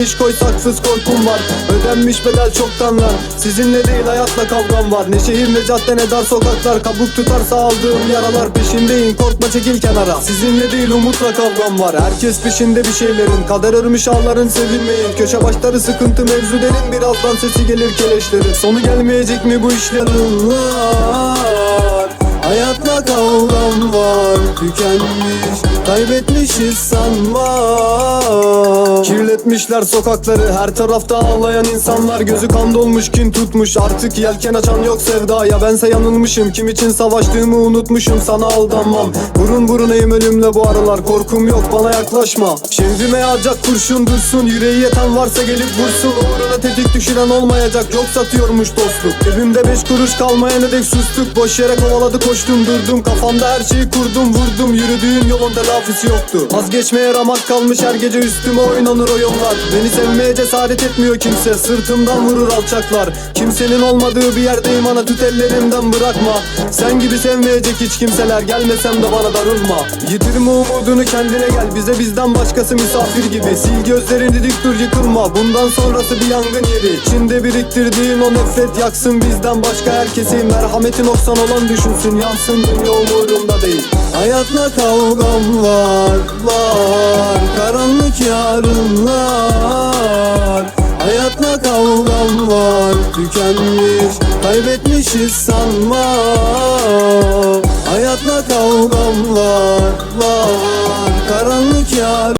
İş koysak fıs korkum var. Ödenmiş bedel çoktan lan Sizinle değil hayatla kavgam var. Ne şehir ne cadde ne dar sokaklar. Kabuk tutarsa aldığım yaralar Peşindeyim. Korkma çekil kenara. Sizinle değil umutla kavgam var. Herkes peşinde bir şeylerin. Kader örmüş ağların sevilmeyin. Köşe başları sıkıntı mevzu derin. Birazdan sesi gelir keleşlerin. Sonu gelmeyecek mi bu işlerin var Hayatla kavgam var. Tükenmiş Kaybetmişiz sanma Kirletmişler sokakları. Her tarafta ağlayan insanlar. Gözü kan dolmuş kin tutmuş. Artık yelken açan yok sevdaya Bense yanılmışım. Kim için savaştığımı unutmuşum. Sana aldanmam. Burun burunayım ölümle bu aralar. Korkum yok bana yaklaşma. Şehrime yağacak kurşun dursun. Yüreği yeten varsa gelip vursun. Uğruna tetik düşüren olmayacak. Yok satıyormuş dostluk. Cebimde beş kuruş kalmayana dek sustuk. Boş yere kovaladı koştum durdum. Kafamda her şeyi kurdum vurdum. Yürüdüğün yolun telafisi yoktu. Vazgeçmeye ramak kalmış. Her gece üstüme oynanır oyunlar Beni sevmeye cesaret etmiyor kimse. Sırtımdan vurur alçaklar. Kimsenin olmadığı bir yerdeyim. Ana tut ellerimden bırakma. Sen gibi sevmeyecek hiç kimseler. Gelmesem de bana darılma. Yitirme umudunu kendine gel. Bize bizden başkası misafir gibi. Sil gözlerini dik dur yıkılma. Bundan sonrası bir yangın yeri. İçinde biriktirdiğin o nefret yaksın bizden başka herkesi. Merhameti noksan olan düşünsün. Yansın dünya umurumda değil. Hayatla kavgam var var Karanlık yarınlar Hayatla kavgam var Tükenmiş Kaybetmişiz sanma. Hayatla kavgam var var. Karanlık yar